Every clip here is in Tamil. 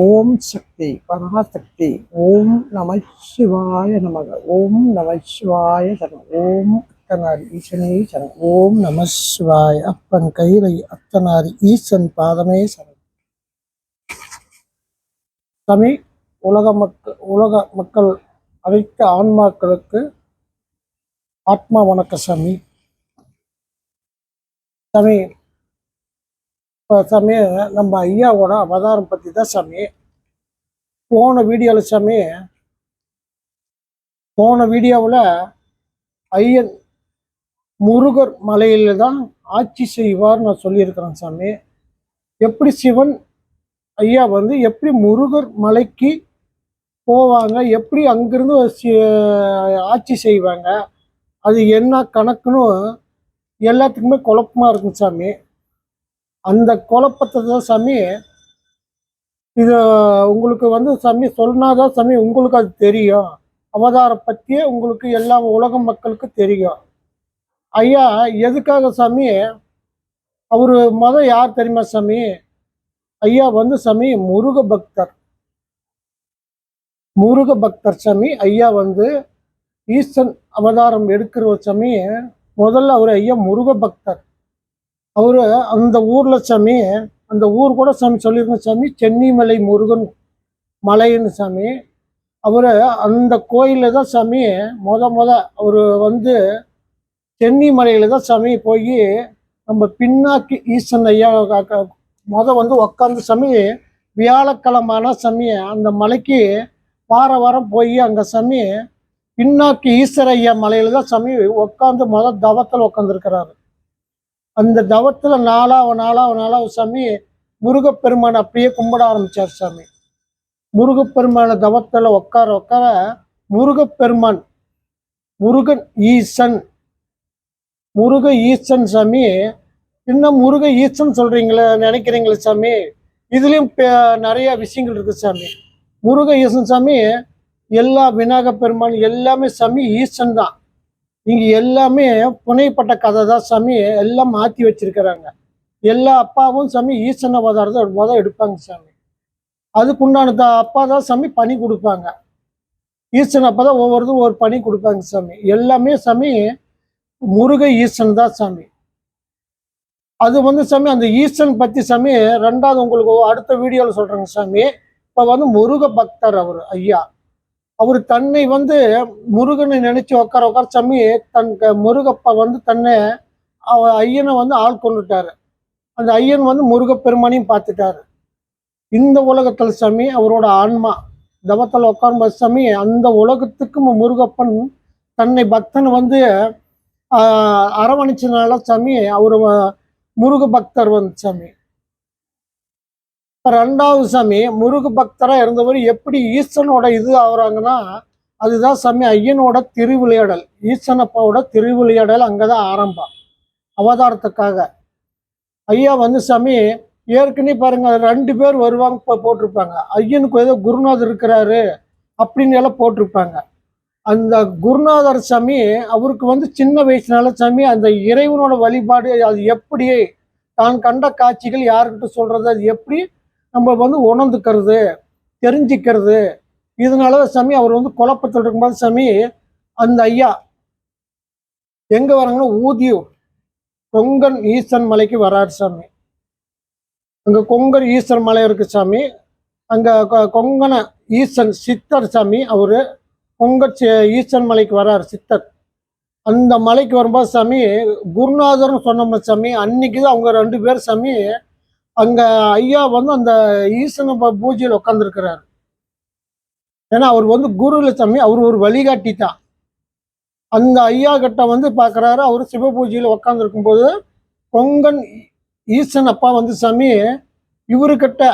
ஓம் சக்தி பராசக்தி ஓம் நம சிவாய நமக ஓம் நம சிவாய சரணம் ஓம் அத்தனாரி ஈசனே சரணம் ஓம் நம சிவாய அப்பன் கைலை அத்தனாரி ஈசன் பாதமே சரணம். தமிழ் உலக மக்கள் உலக மக்கள் அனைத்து ஆன்மாக்களுக்கு ஆத்மா வணக்க சாமி. தமிழ் இப்போ சாமி நம்ம ஐயாவோட அவதாரம் பற்றி தான் சாமி. போன வீடியோவில் சாமி போன வீடியோவில் ஐயன் முருகர் மலையில் தான் ஆட்சி செய்வார் நான் சொல்லியிருக்கிறேன் சாமி. எப்படி சிவன் ஐயா வந்து எப்படி முருகர் மலைக்கு போவாங்க எப்படி அங்கிருந்து சி- ஆட்சி செய்வாங்க அது என்ன கணக்குன்னு எல்லாத்துக்குமே குழப்பமா இருக்கும் சாமி. அந்த குழப்பத்தை தான் சாமி இது உங்களுக்கு வந்து சாமி சொன்னாதான் சாமி உங்களுக்கு அது தெரியும். அவதாரம் பற்றியே உங்களுக்கு எல்லா உலக மக்களுக்கு தெரியும். ஐயா எதுக்காக சாமி? அவரு மதம் யார் தெரியுமா சாமி? ஐயா வந்து சாமி முருக பக்தர். முருக பக்தர் சாமி ஐயா வந்து ஈஸ்வன் அவதாரம் எடுக்கிற சாமி. முதல்ல அவர் ஐயா முருக பக்தர். அவர் அந்த ஊரில் சாமி அந்த ஊர் கூட சாமி சொல்லியிருந்த சாமி சென்னிமலை முருகன் மலைன்னு சாமி. அவர் அந்த கோயிலில் தான் சாமி மொத மொத அவர் வந்து சென்னிமலையில் தான் சாமி போய் நம்ம பின்னாக்கி ஈசன் ஐயா மொத வந்து உக்காந்து சாமி வியாழக்கிழமான சாமி அந்த மலைக்கு வார வாரம் போய் அங்கே சாமி பின்னாக்கி ஈஸ்வர ஐயா மலையில் தான் சாமி உட்காந்து மொதல் தவத்தில் உட்காந்துருக்கிறாரு அந்த தவத்துல நாளாவ நாளாவ நாளாவ சாமி முருகப்பெருமான் அப்படியே கும்பிட ஆரம்பிச்சார் சாமி. முருகப்பெருமான தவத்துல உட்கார உட்கார முருகப்பெருமான் முருகன் ஈசன் முருக ஈசன் சாமி இன்னும் முருக ஈசன் சொல்றீங்களே நினைக்கிறீங்களே சாமி? இதுலயும் நிறைய விஷயங்கள் இருக்கு சாமி. முருக ஈசன் சாமி எல்லா விநாயக பெருமான் எல்லாமே சாமி ஈசன் தான். இங்க எல்லாமே புனைப்பட்ட கதை தான் சாமி. எல்லாம் மாத்தி வச்சிருக்கிறாங்க. எல்லா அப்பாவும் சாமி ஈசன் அவதாரத்தை முதல் எடுப்பாங்க சாமி. அதுக்குண்டான தான் அப்பா தான் சாமி பணி கொடுப்பாங்க. ஈசன் அப்பா தான் ஒவ்வொருத்தரும் ஒரு பணி கொடுப்பாங்க சாமி. எல்லாமே சாமி முருக ஈசன் தான் சாமி. அது வந்து சாமி அந்த ஈசன் பத்தி சாமி ரெண்டாவது உங்களுக்கு அடுத்த வீடியோவில் சொல்றேங்க சாமி. இப்ப வந்து முருக பக்தர் அவர் ஐயா. அவர் தன்னை வந்து முருகனை நினைச்சு உட்கார உட்கார சாமி தன் க- முருகப்பா வந்து தன்னை அவ ஐயனை வந்து ஆள் கொண்டுட்டாரு. அந்த ஐயன் வந்து முருகப்பெருமானையும் பார்த்துட்டாரு. இந்த உலகத்தில் சாமி அவரோட ஆன்மா தவத்தில் உட்காரும்போது சாமி அந்த உலகத்துக்கும் முருகப்பன் தன்னை பக்தன் வந்து அரவணைச்சனால சாமி அவர் முருக பக்தர் வந்து சாமி. ரெண்டாவது சாமி முருக பக்தராக இருந்தவர் எப்படி ஈசனோட இது ஆகுறாங்கன்னா அதுதான் சாமி ஐயனோட திருவிளையாடல். ஈசனப்பாவோட திருவிளையாடல் அங்கதான் ஆரம்பம். அவதாரத்துக்காக. ஐயா வந்து சாமி ஏற்கனவே பாருங்க ரெண்டு பேர் வருவாங்க இப்போ போட்டிருப்பாங்க. ஐயனுக்கு ஏதோ குருநாதர் இருக்கிறாரு அப்படின்னு எல்லாம் போட்டிருப்பாங்க. அந்த குருநாதர் சாமி அவருக்கு வந்து சின்ன வயசுனால சாமி அந்த இறைவனோட வழிபாடு அது எப்படி தான் கண்ட காட்சிகள் யாருக்கிட்ட சொல்றது அது எப்படி நம்ம வந்து உணர்ந்துக்கிறது தெரிஞ்சுக்கிறது. இதனால சாமி அவர் வந்து குழப்பத்தில் இருக்கும்போது சாமி அந்த ஐயா எங்கே வராங்கன்னா ஊதியூர் கொங்கன் ஈஸ்வரன் மலைக்கு வராரு சாமி. அங்கே கொங்கன் ஈஸ்வரன் மலை இருக்கு சாமி. அங்கே கொங்கன ஈஸ்வன் ஈசன் சித்தர் சாமி அவர் கொங்கன் சி- ஈசன் மலைக்கு வராரு சித்தர். அந்த மலைக்கு வரும்போது சாமி குருநாதர்னு சொன்னோம்னா சாமி அன்னைக்கு தான் அவங்க ரெண்டு பேர் சாமி அங்க ஐயா வந்து அந்த ஈசன ப- பூஜையில் உட்காந்துருக்கிறாரு ஏன்னா அவர் வந்து குருல சாமி அவர் ஒரு வழிகாட்டி தான் அந்த ஐயா கிட்ட வந்து பார்க்கறாரு அவர் சிவ பூஜையில் உட்காந்துருக்கும் போது கொங்கன் ஈசன் அப்பா வந்து சாமி இவருக்கிட்ட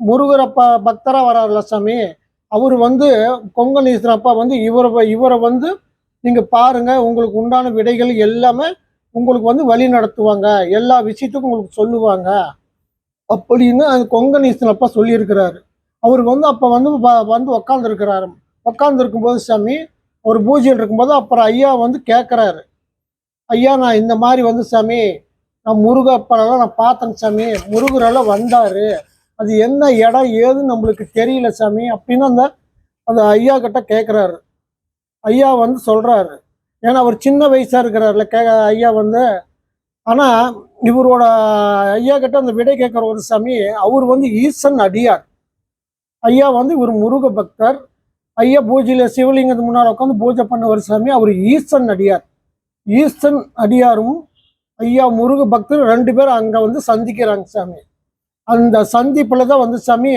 முருகர் அப்பா பக்தரா வராருல சாமி அவர் வந்து கொங்கன் ஈசன் அப்பா வந்து இவரை இவரை வந்து நீங்க பாருங்க உங்களுக்கு உண்டான விடைகள் எல்லாமே உங்களுக்கு வந்து வழி நடத்துவாங்க. எல்லா விஷயத்துக்கும் உங்களுக்கு சொல்லுவாங்க. அப்படின்னு அந்த கொங்கன் ஈசன் அப்பா சொல்லியிருக்கிறாரு. அவர் வந்து அப்போ வந்து வந்து உக்காந்துருக்கிறாரு. உக்காந்துருக்கும் போது சாமி ஒரு பூஜையில் இருக்கும்போது அப்புறம் ஐயா வந்து கேட்குறாரு ஐயா நான் இந்த மாதிரி வந்து சாமி நான் முருகப்பனெல்லாம் நான் பார்த்தேன் சாமி முருகரெல்லாம் வந்தார். அது என்ன இடம் ஏதுன்னு நம்மளுக்கு தெரியல சாமி அப்படின்னு அந்த அந்த ஐயா கிட்ட கேட்குறாரு ஐயா வந்து சொல்கிறாரு ஏன்னா அவர் சின்ன வயசாக இருக்கிறாருல கே ஐயா வந்து ஆனா இவரோட ஐயா கிட்ட அந்த விடை கேட்குற ஒரு சாமி அவர் வந்து ஈசன் அடியார். ஐயா வந்து இவர் முருக பக்தர். ஐயா பூஜையில சிவலிங்கத்து முன்னால் உட்காந்து பூஜை பண்ண ஒரு சாமி அவர் ஈசன் அடியார். ஈசன் அடியாரும் ஐயா முருக பக்தர் ரெண்டு பேரும் அங்க வந்து சந்திக்கிறாங்க சாமி. அந்த சந்திப்புல தான் வந்து சாமி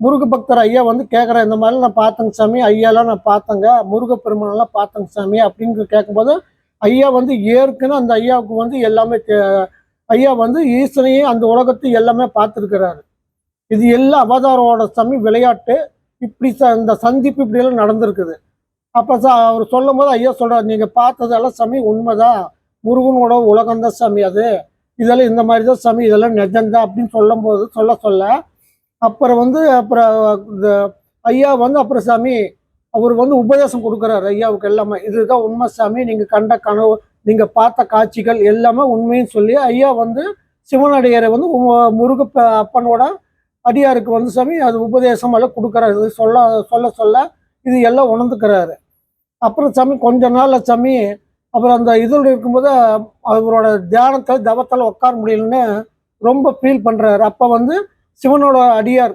முருக பக்தர் ஐயா வந்து கேட்குறேன் இந்த மாதிரி நான் பார்த்தேங்க சாமி ஐயாலாம் நான் பார்த்தேங்க முருகப்பெருமானெல்லாம் பார்த்தேங்க சாமி அப்படின்னு கேட்கும்போது ஐயா வந்து ஏற்கனவே அந்த ஐயாவுக்கு வந்து எல்லாமே ஐயா வந்து ஈசனையும் அந்த உலகத்தை எல்லாமே பார்த்துருக்கிறாரு. இது எல்லா அவதாரோட சமி விளையாட்டு இப்படி ச- இந்த சந்திப்பு இப்படியெல்லாம் நடந்திருக்குது. அப்போ சா அவர் சொல்லும் போது ஐயா சொல்கிறார் நீங்கள் பார்த்ததெல்லாம் சாமி உண்மைதான் முருகனோட உலகம்தான் சாமி அது. இதெல்லாம் இந்த மாதிரி தான் சாமி இதெல்லாம் நிஜம்தான் அப்படின்னு சொல்லும் போது சொல்ல சொல்ல அப்புறம் வந்து அப்புறம் இந்த ஐயா வந்து அப்புறம் சாமி அவர் வந்து உபதேசம் கொடுக்குறாரு. ஐயாவுக்கு எல்லாமே. இதுதான் உண்மை சாமி. நீங்கள் கண்ட கனவு நீங்கள் பார்த்த காட்சிகள் எல்லாமே உண்மைன்னு சொல்லி ஐயா வந்து சிவனடியாரை வந்து முருக அப்பனோட அடியாருக்கு வந்து சாமி அது உபதேசம் எல்லாம் கொடுக்குறாரு. இது சொல்ல சொல்ல சொல்ல இது எல்லாம் உணர்ந்துக்கிறாரு. அப்புறம் சாமி கொஞ்ச நாள்ல சாமி அப்புறம் அந்த இதில் இருக்கும்போது அவரோட தியானத்தில் தவத்தில் உட்கார முடியலன்னு ரொம்ப ஃபீல் பண்ணுறாரு அப்போ வந்து சிவனோட அடியார்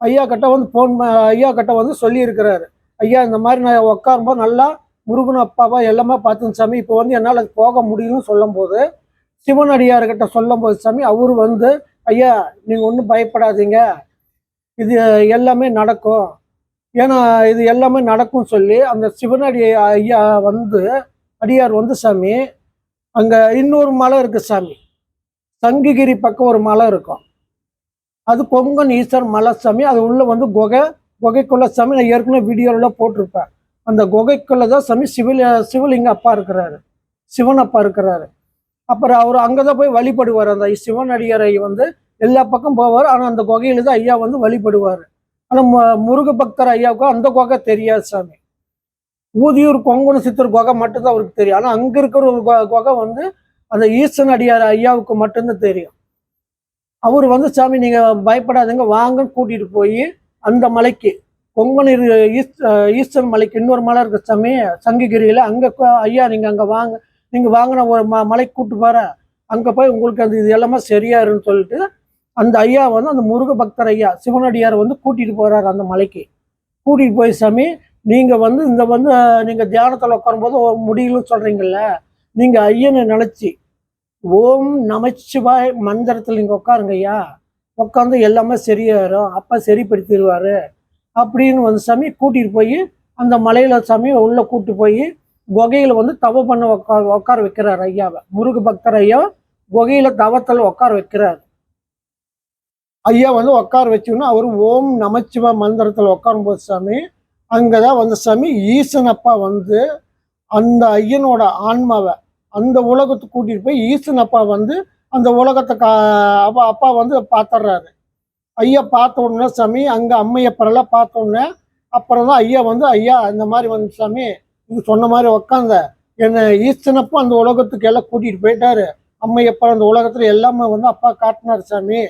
ஐயா கிட்ட வந்து ஃபோன் ஐயா கிட்ட வந்து சொல்லியிருக்கிறாரு. ஐயா இந்த மாதிரி நான் உட்காரும்போது நல்லா முருகன் அப்பாவா எல்லாமே பார்த்துங்க சாமி. இப்போ வந்து என்னால் போக முடியும்னு சொல்லும்போது சிவனடியார்கிட்ட சொல்லும்போது சாமி அவர் வந்து ஐயா நீங்கள் ஒன்றும் பயப்படாதீங்க. இது எல்லாமே நடக்கும். ஏன்னா இது எல்லாமே நடக்கும்னு சொல்லி அந்த சிவனடி ஐயா வந்து அடியார் வந்து சாமி அங்கே இன்னொரு மலை இருக்குது சாமி. சங்ககிரி பக்கம் ஒரு மலை இருக்கும். அது பொங்கன் ஈஸ்வர் மலை சாமி. அது உள்ளே வந்து குகை குகைக்குள்ள சாமி நான் ஏற்கனவே வீடியோவில் போட்டிருப்பேன். அந்த குகைக்குள்ள தான் சாமி சிவலி சிவலிங்க அப்பா இருக்கிறாரு. சிவன் அப்பா இருக்கிறாரு. அப்புறம் அவர் அங்கே தான் போய் வழிபடுவார். அந்த சிவன் அடியாரை வந்து எல்லா பக்கம் போவார். ஆனால் அந்த குகையில தான் ஐயா வந்து வழிபடுவார். ஆனால் முருக பக்தர் ஐயாவுக்கும் அந்த குகை தெரியாது சாமி. ஊதியூர் கொங்குன சித்தர் குகை மட்டும்தான் அவருக்கு தெரியும். ஆனால் அங்கே இருக்கிற ஒரு கு- குகை வந்து அந்த ஈசன் அடியார் ஐயாவுக்கு மட்டும்தான் தெரியும். அவர் வந்து சாமி நீங்கள் பயப்படாதீங்க. வாங்கன்னு கூட்டிகிட்டு போய் அந்த மலைக்கு கொங்கன் ஈஸ்ட் ஈஸ்டர் மலைக்கு இன்னொரு மலை இருக்கு சாமி சங்ககிரியில். அங்கே ஐயா நீங்கள் அங்கே வாங்க நீங்கள் வாங்கின ஒரு ம மலைக்கு கூப்பிட்டு போகிற அங்கே போய் உங்களுக்கு அந்த இது எல்லாமே சரியாருன்னு சொல்லிட்டு அந்த ஐயா வந்து அந்த முருக பக்தர் ஐயா சிவனடியார் வந்து கூட்டிகிட்டு போகிறாரு அந்த மலைக்கு. கூட்டிகிட்டு போய் சாமி நீங்கள் வந்து இந்த வந்து நீங்கள் தியானத்தில் உட்காரும்போது முடியலன்னு சொல்கிறீங்கல்ல நீங்கள் ஐயனை நினச்சி ஓம் நமச்சிவாய் மந்திரத்தில் நீங்கள் உட்காருங்க ஐயா. உட்காந்து எல்லாமே சரியாயிரும். அப்பா சரிப்படுத்திடுவாரு. அப்படின்னு வந்து சாமி கூட்டிகிட்டு போய் அந்த மலையில சாமி உள்ள கூட்டிட்டு போய் குகையில் வந்து தவ பண்ண உட்கார உட்கார வைக்கிறார் ஐயாவை. முருக பக்தர் ஐயா குகையில் தவத்தில் உட்கார வைக்கிறார். ஐயா வந்து உட்கார வச்சோன்னா அவர் ஓம் நமச்சிவ மந்திரத்தில் உட்காரும்போது சாமி அங்கதான் வந்து சாமி ஈசன் அப்பா வந்து அந்த ஐயனோட ஆன்மாவை அந்த உலகத்துக்கு கூட்டிட்டு போய் ஈசன் அப்பா வந்து அந்த உலகத்தை கா அப்பா அப்பா வந்து பார்த்துடுறாரு ஐயா பார்த்த உடனே சாமி அங்கே அம்மையப்பரெல்லாம் பார்த்த உடனே அப்புறம் தான் ஐயா வந்து ஐயா இந்த மாதிரி வந்து சாமி இது சொன்ன மாதிரி உக்காந்த. என்னை ஈஸ்தனப்போ அந்த உலகத்துக்கு எல்லாம் கூட்டிகிட்டு போயிட்டாரு. அம்மையப்பர் அந்த உலகத்தில் எல்லாமே வந்து அப்பா காட்டினார் சாமி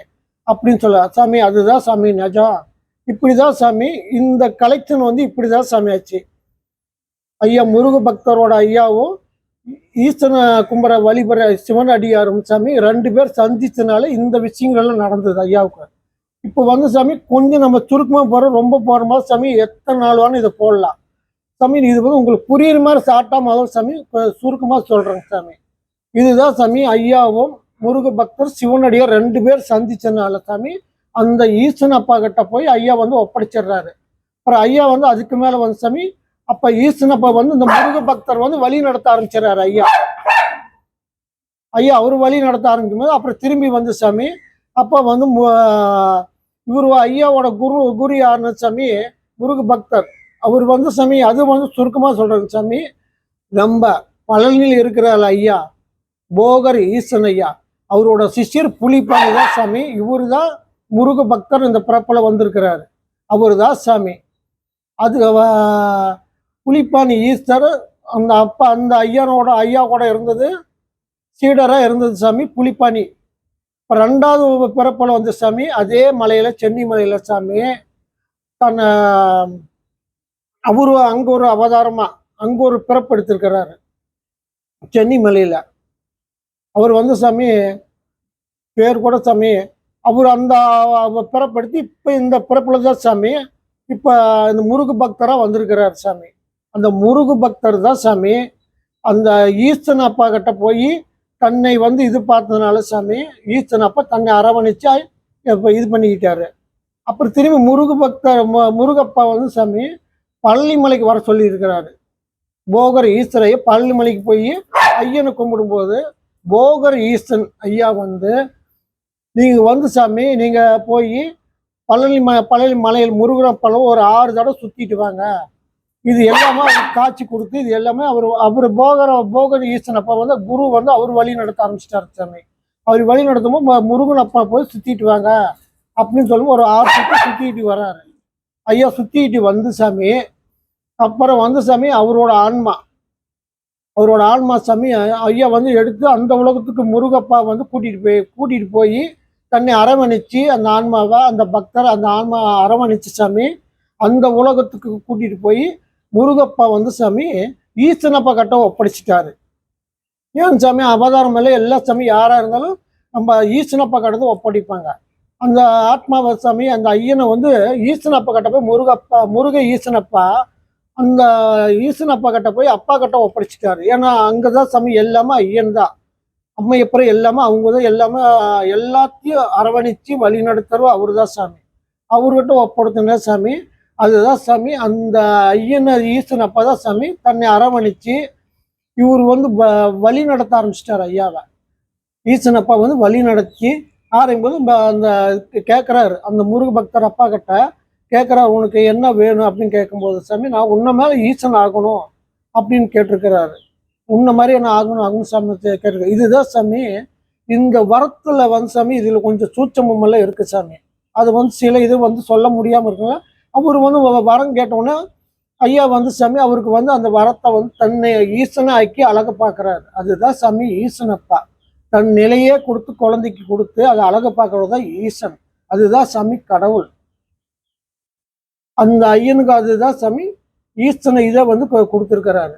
அப்படின்னு சொல்ல சாமி அதுதான் சாமி நிஜம். இப்படிதான் சாமி இந்த கலெக்ஷன் வந்து இப்படி தான் சாமி ஆச்சு. ஐயா முருக பக்தரோட ஐயாவும் ஈஸ்வரனை கும்பிட வழிபடுற சிவன் அடியாரும் சாமி ரெண்டு பேர் சந்தித்தனால இந்த விஷயங்கள் எல்லாம் நடந்தது ஐயாவுக்கு. இப்போ வந்து சாமி கொஞ்சம் நம்ம சுருக்கமாக போகிறோம் ரொம்ப போகிற சாமி எத்தனை நாள் வேணும் இதை போடலாம். சாமி இது வந்து உங்களுக்கு புரியுற மாதிரி சாப்பிட்டா முதல் சாமி சுருக்கமாக சொல்கிறேங்க சாமி. இதுதான் சாமி ஐயாவும் முருக பக்தர் சிவனடியார் ரெண்டு பேர் சந்திச்சனால சாமி அந்த ஈசன் அப்பா கிட்ட போய் ஐயா வந்து ஒப்படைச்சிடுறாரு. அப்புறம் ஐயா வந்து அதுக்கு மேலே வந்து சாமி அப்ப ஈசனப்ப வந்து இந்த முருக பக்தர் வந்து வழி நடத்த ஆரம்பிச்சிடறாரு ஐயா. ஐயா அவர் வழி நடத்த ஆரம்பிக்கும் போது அப்புறம் திரும்பி வந்து சாமி அப்ப வந்து மு- இவரு ஐயாவோட குரு குரு யாருன்னு சாமி முருக பக்தர். அவர் வந்து சாமி அது வந்து சுருக்கமா சொல்றாங்க சாமி நம்ம பழனியில் இருக்கிற ஐயா போகர் ஈசன் ஐயா. அவரோட சிஷ்யர் புலிப்பாணி தான் சாமி இவர் தான் முருக பக்தர் இந்த பிறப்புல வந்திருக்கிறாரு. அவர் தான் சாமி. அது வ- புலிப்பாணி ஈஸ்டர் அந்த அப்பா அந்த ஐயனோட ஐயா கூட இருந்தது சீடராக இருந்தது சாமி புலிப்பாணி இப்போ ரெண்டாவது பிறப்பில் வந்து சாமி அதே மலையில் சென்னி மலையில் சாமி தன்னை அவரு அங்கே ஒரு அவதாரமாக அங்கே ஒரு பிறப்பு எடுத்திருக்கிறாரு. சென்னி மலையில். அவர் வந்து சாமி பேர் கூட சாமி அவர் அந்த அவ- பிறப்படுத்தி இப்போ இந்த பிறப்பில் தான் சாமி இப்போ இந்த முருகு பக்தராக வந்திருக்கிறார் சாமி. அந்த முருகு பக்தர் தான் சாமி. அந்த ஈஸ்தன் அப்பா கிட்ட போய் தன்னை வந்து இது பார்த்ததுனால சாமி ஈஸ்தன் அப்பா தன்னை அரவணைச்சா இப்போ இது பண்ணிக்கிட்டாரு. அப்புறம் திரும்பி முருகு பக்தர் மு- முருகப்பா வந்து சாமி பழனிமலைக்கு வர சொல்லி இருக்கிறாரு போகர் ஈஸ்வரையை பழனிமலைக்கு போய் ஐயனை கும்பிடும்போது போகர் ஈஸ்வரன் ஐயா வந்து நீங்கள் வந்து சாமி நீங்கள் போய் பழனி ம பழனி மலையில் முருகன் பழம் ஒரு ஆறு தடவை சுற்றிட்டு வாங்க. இது எல்லாமே அவர் காட்சி கொடுத்து இது எல்லாமே அவர் அவர் போகர போகர் ஈஸ்வரன் அப்பா வந்து குரு வந்து அவர் வழி நடத்த ஆரம்பிச்சிட்டாரு சாமி. அவர் வழி நடத்தும்போது முருகன் அப்பா போய் சுத்திட்டு வாங்க அப்படின்னு சொல்லும் ஒரு ஆறு சுற்றி சுத்திட்டு வராரு. ஐயா சுத்திட்டு வந்து சாமி. அப்புறம் வந்து சாமி அவரோட ஆன்மா. அவரோட ஆன்மா சாமி ஐயா வந்து எடுத்து அந்த உலகத்துக்கு முருகப்பா வந்து கூட்டிட்டு போய் கூட்டிட்டு போய் தன்னை அரவணைச்சு அந்த ஆன்மாவை அந்த பக்தர் அந்த ஆன்மா அரவணைச்சு சாமி அந்த உலகத்துக்கு கூட்டிட்டு போய் முருகப்பா வந்து சாமி ஈசனப்பா கட்ட ஒப்படைச்சிட்டாரு. ஏன் சாமி? அவதாரம் மேலே எல்லா சாமி யாரா இருந்தாலும் நம்ம ஈசனப்பா கட்டத்தை தான் ஒப்படைப்பாங்க. அந்த ஆத்மாவை சாமி அந்த ஐயனை வந்து ஈசனப்பா கட்ட போய் முருகப்பா முருக ஈசனப்பா அந்த ஈசனப்பா கிட்ட போய் அப்பா கிட்ட ஒப்படைச்சிட்டாரு. ஏன்னா அங்கதான் சாமி எல்லாமே ஐயன் தான். அம்மையப்புறம் எல்லாமே அவங்க தான் எல்லாமே எல்லாத்தையும் அரவணைச்சு வழி நடத்துறோம் அவரு தான் சாமி. அவர்கிட்ட ஒப்படுத்தினா சாமி. அதுதான் சாமி. அந்த ஐயனர் ஈசன் அப்பா தான் சாமி தன்னை அரவணைச்சு இவர் வந்து வ- வழி நடத்த ஆரம்பிச்சிட்டார் ஐயாவை. ஈசன் அப்பா வந்து வழி நடத்தி ஆரம்பிக்கும்போது போது அந்த கேட்குறாரு அந்த முருக பக்தர் அப்பா கிட்ட கேட்குறாரு உனக்கு என்ன வேணும்? அப்படின்னு கேட்கும்போது சாமி நான் உன்ன மேலே ஈசன் ஆகணும். அப்படின்னு கேட்டிருக்கிறாரு. உன்ன மாதிரி என்ன ஆகணும் ஆகணும் சாமி கேட்டிருக்க இதுதான் சாமி. இந்த வரத்தில் வந்து சாமி இதில் கொஞ்சம் சூட்சமம் எல்லாம் சாமி. அது வந்து சில இது வந்து சொல்ல முடியாமல் இருக்குங்க. அவர் வந்து வரம் கேட்டோன்னே ஐயா வந்து சாமி அவருக்கு வந்து அந்த வரத்தை வந்து தன்னை ஈசனை ஆக்கி அழக பார்க்கறாரு. அதுதான் சாமி ஈசனப்பா. தன் நிலையே கொடுத்து குழந்தைக்கு கொடுத்து அதை அழக பார்க்கறது தான் ஈசன். அதுதான் சாமி கடவுள். அந்த ஐயனுக்கு அதுதான் சாமி ஈசனை இதை வந்து கொடுத்துருக்கிறாரு.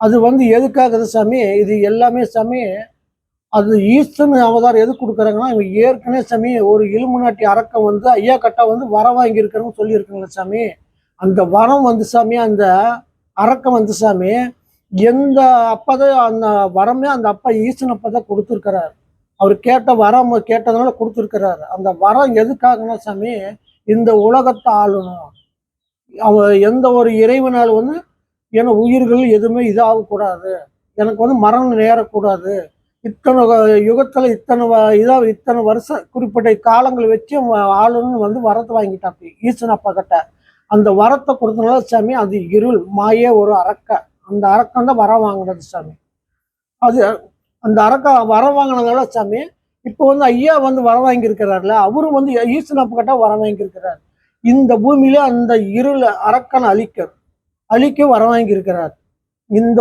அது வந்து எதுக்காகது சாமி? இது எல்லாமே சாமி அது ஈஸ்டன் அவதாரம் எது கொடுக்குறாங்கன்னா இவங்க ஏற்கனவே சாமி ஒரு இலுமினாட்டி அரக்கம் வந்து ஐயா கட்டா வந்து வரம் வாங்கியிருக்கிறோன்னு சொல்லியிருக்காங்களே சாமி. அந்த வரம் வந்து சாமி அந்த அரக்கம் வந்து சாமி எந்த அப்பதான் அந்த வரமே அந்த அப்பா ஈசன் அப்பா தான் கொடுத்துருக்கிறார். அவர் கேட்ட வரம் கேட்டதுனால கொடுத்துருக்கிறார். அந்த வரம் எதுக்காகனா சாமி இந்த உலகத்தை ஆளணும். அவ எந்த ஒரு இறைவனால் வந்து ஏன்னா உயிர்கள் எதுவுமே இதாகக்கூடாது. எனக்கு வந்து மரணம் நேரக்கூடாது. இத்தனை யுகத்தில் யுகத்துல இத்தனை வ- இதா இத்தனை வருஷம் குறிப்பிட்ட காலங்கள் வச்சு ஆளுன்னு வந்து வரத்தை வாங்கிட்டாப்பி ஈசன் அப்பா கிட்ட. அந்த வரத்தை கொடுத்தனால சாமி அது இருள் மாயே ஒரு அரக்க. அந்த அரக்கம் தான் வரம் வாங்கினது சாமி. அது அந்த அரக்க வரம் வாங்கினதால சாமி இப்போ வந்து ஐயா வந்து வரம் வாங்கியிருக்கிறாருல அவரும் வந்து ஈசன் அப்பா கிட்ட வரம் வாங்கியிருக்கிறார். இந்த பூமியில அந்த இருள் அரக்கனை அழிக்க அழிக்க வரம் வாங்கியிருக்கிறார். இந்த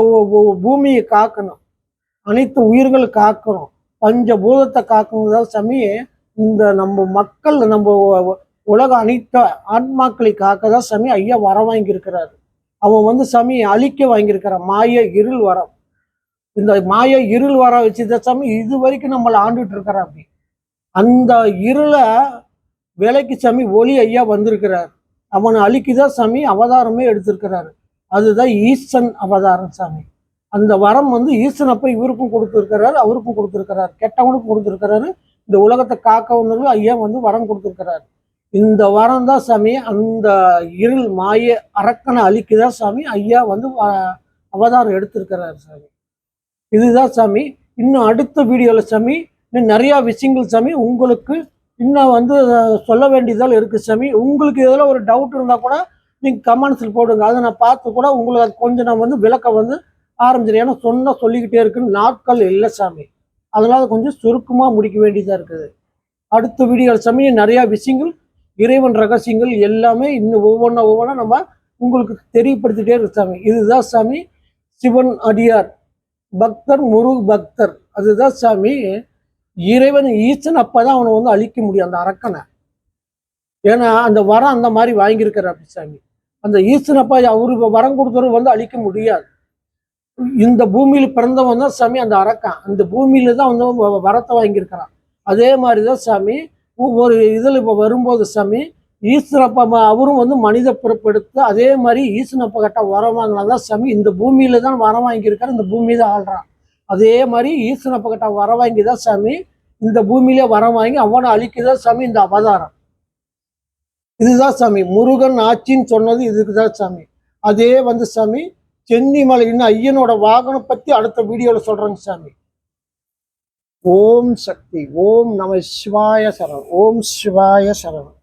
பூமியை காக்கணும். அனைத்து உயிர்களை காக்கணும். பஞ்சபூதத்தை காக்கணும் தான் சாமி இந்த நம்ம மக்கள் நம்ம உலக அனைத்த ஆன்மாக்களை காக்க தான் சாமி ஐயா வர வாங்கியிருக்கிறாரு. அவன் வந்து சாமி அழிக்க வாங்கியிருக்கிறான் மாய இருள் வரம். இந்த மாய இருள் வர வச்சுதான் சாமி இது வரைக்கும் நம்மளை ஆண்டுட்டு இருக்கிறான் அப்படி. அந்த இருளை விலைக்கு சாமி ஒளி ஐயா வந்திருக்கிறார். அவனை அழிக்குதான் சாமி அவதாரமே எடுத்திருக்கிறாரு. அதுதான் ஈசன் அவதாரம் சாமி அந்த வரம் வந்து ஈசன் இவருக்கும் கொடுத்துருக்கிறாரு அவருக்கும் கொடுத்துருக்கிறாரு. கெட்டவனுக்கும் கொடுத்துருக்கிறாரு. இந்த உலகத்தை காக்க ஐயா வந்து வரம் கொடுத்துருக்கிறாரு. இந்த வரம் தான் சாமி அந்த இருள் மாய அரக்கனை அழிக்குதான் சாமி ஐயா வந்து வ- அவதாரம் எடுத்திருக்கிறாரு சாமி. இதுதான் சாமி. இன்னும் அடுத்த வீடியோவில் சாமி இன்னும் நிறையா விஷயங்கள் சாமி உங்களுக்கு இன்னும் வந்து சொல்ல வேண்டியதால் இருக்குது சாமி. உங்களுக்கு இதில் ஒரு டவுட் இருந்தால் கூட நீங்கள் கமெண்ட்ஸில் போடுங்க. அதை நான் பார்த்து கூட உங்களுக்கு அது கொஞ்சம் நான் வந்து விளக்கம் வந்து ஆரம்பிச்சிடும் ஏன்னா சொன்னால் சொல்லிக்கிட்டே இருக்குன்னு நாட்கள் இல்லை சாமி. அதனால கொஞ்சம் சுருக்கமாக முடிக்க வேண்டியதாக இருக்குது. அடுத்த வீடியோ சாமி நிறையா விஷயங்கள் இறைவன் ரகசியங்கள் எல்லாமே இன்னும் ஒவ்வொன்றா ஒவ்வொன்றா நம்ம உங்களுக்கு தெரியப்படுத்திட்டே இருக்கு சாமி. இதுதான் சாமி சிவன் அடியார். பக்தர் முருக பக்தர். அதுதான் சாமி இறைவன் ஈசன் அப்பதான் அவனை வந்து அழிக்க முடியும் அந்த அரக்கனை. ஏன்னா அந்த வரம் அந்த மாதிரி வாங்கியிருக்கிறார் சாமி. அந்த ஈசனப்பா அவரு வரம் கொடுத்தவர் வந்து அழிக்க முடியாது. இந்த பூமியில் பிறந்தவன் தான் சாமி அந்த அரக்கன். அந்த பூமியில தான் வந்து வரத்தை வாங்கியிருக்கிறான். அதே மாதிரி தான் சாமி ஒவ்வொரு இதில் இப்போ வரும்போது சாமி ஈஸ்வரப்பா அவரும் வந்து மனித பிறப்பெடுத்து அதே மாதிரி ஈசனப்பா கிட்ட வரம் வாங்கினாதான் சாமி. இந்த பூமியில தான் வரம் வாங்கியிருக்காரு இந்த பூமி தான் ஆள்றான். அதே மாதிரி ஈசனப்பா கிட்ட வரம் வாங்கி தான் சாமி இந்த பூமியிலே வரம் வாங்கி அவனை அழிக்குதான் சாமி இந்த அவதாரம். இதுதான் சாமி முருகன் ஆட்சின்னு சொன்னது இதுக்கு தான் சாமி. அதே வந்து சாமி சென்னிமலை இன்னும் ஐயனோட வாகனம் பத்தி அடுத்த வீடியோல சொல்றேங்க சாமி. ஓம் சக்தி ஓம் நம சிவாய சரணம் ஓம் சிவாய சரணம்.